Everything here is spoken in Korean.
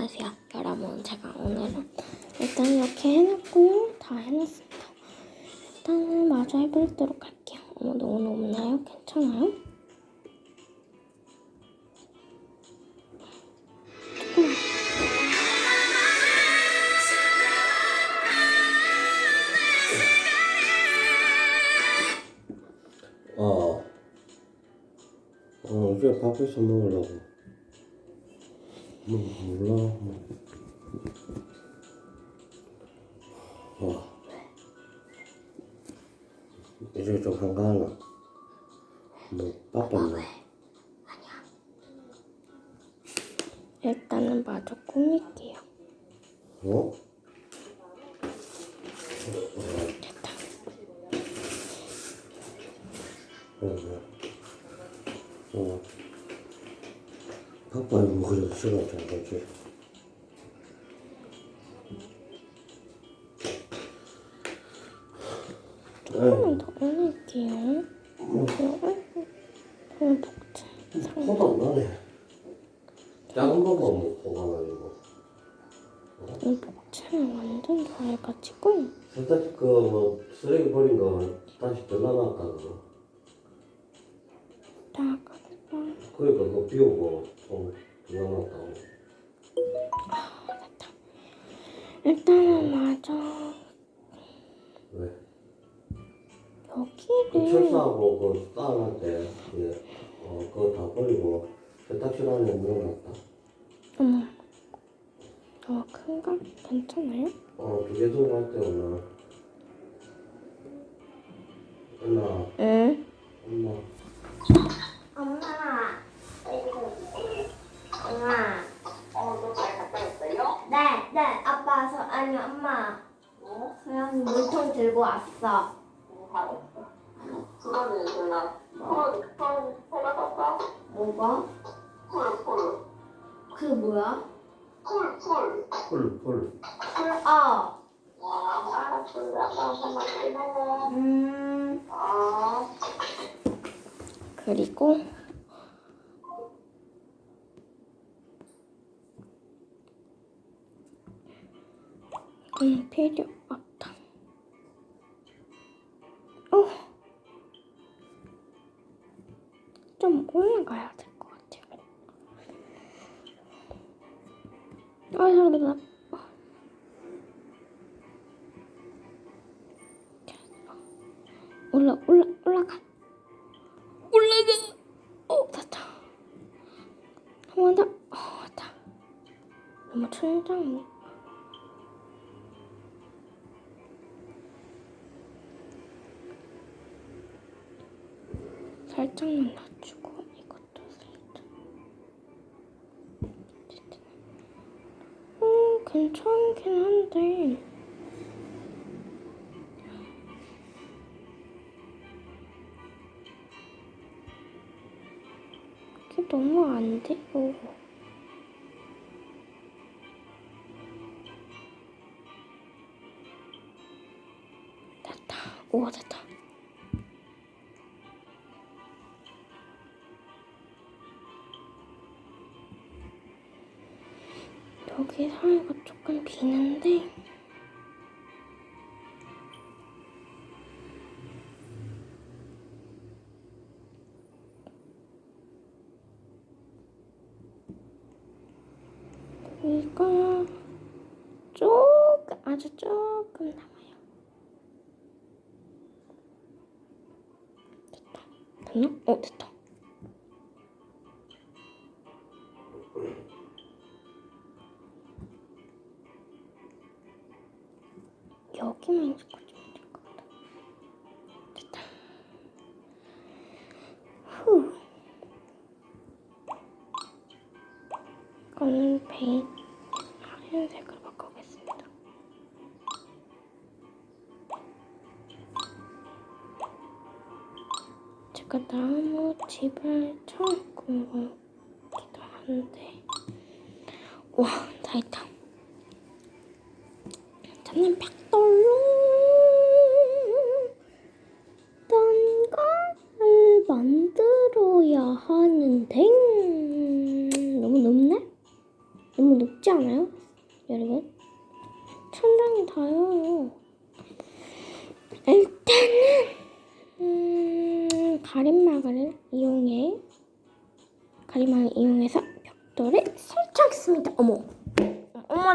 안녕하세요 여러분 제가 오늘은 일단 이렇게 해놨고요 다 해놨습니다 일단은 마저 해보도록 할게요 어머 너무 높나요? 괜찮아요? 어. 어, 이제 밥 해서 먹으려고. 뭐, 몰라. 어. 이제 좀 한가하나? 뭐, 바빴나? 일단은 마저 꾸밀게요 어? 됐다 어, 어. 어. 뭐, 그래도 잘 가지. 조금만 더 올릴게요 그럼 복제 포도 안 나네. 작은 거만 먹고 가가지고. 이 복제는 완전 잘해가지고 세탁기 그뭐 쓰레기 버린 거 다시 들러놨다 그거. 그러니까 그거 비우고 좀 들러놨다고. 일단은 마저 왜? 그 여기를 철사하고 그 때, 예, 어, 그거 다 버리고 세탁실 안에 넣어놨다. 어머 너무 큰가? 괜찮아요? 어, 두개 들고 갈때 오늘. 엄마, 응. 엄마. 엄마. 어, 너 잘 갔다 왔어요? 네, 네. 아빠, 서, 아니, 엄마. 어? 소영이 물통 들고 왔어. 응, 잘했어. 그거는 누나. 폴, 폴, 폴라봤어? 뭐가? 폴, 폴. 그게 뭐야? 폴, 폴. 풀, 풀. 풀, 어. 와, 알았어. 아빠 한번 맛있게 먹어. 음. 아, 그리고 음 필요 없다. 어. 좀 올라가야 될 것 같아요. 아 잠깐만. 올라 올라 올라가. 올라가. 어 됐다. 한번 더. 어, 됐다. 너무 천장이 살짝만 낮추고 이것도 살짝 음 괜찮긴 한데 이게 너무 안 돼요. 됐다. 오, 됐다. 여기 사이가 조금 비는데 이거 조금 아주 조금 남아요. 됐다. 됐나? 어 됐다. 여기만 찍어주면 될 것 같아. 됐다. 후. 이거는 베이 하얀색으로 바꿔보겠습니다. 제가 나무 집을 처음 꾸미기도 하는데 와, 다 있다. 저는 백돌로 딴걸 만들어야 하는데 너무 높네? 너무 높지 않아? 않아요? 여러분? 천장이 닿아요. 일단은 음, 가림막을 이용해 가림막을 이용해서 벽돌을 설치하겠습니다. 어머, 어머,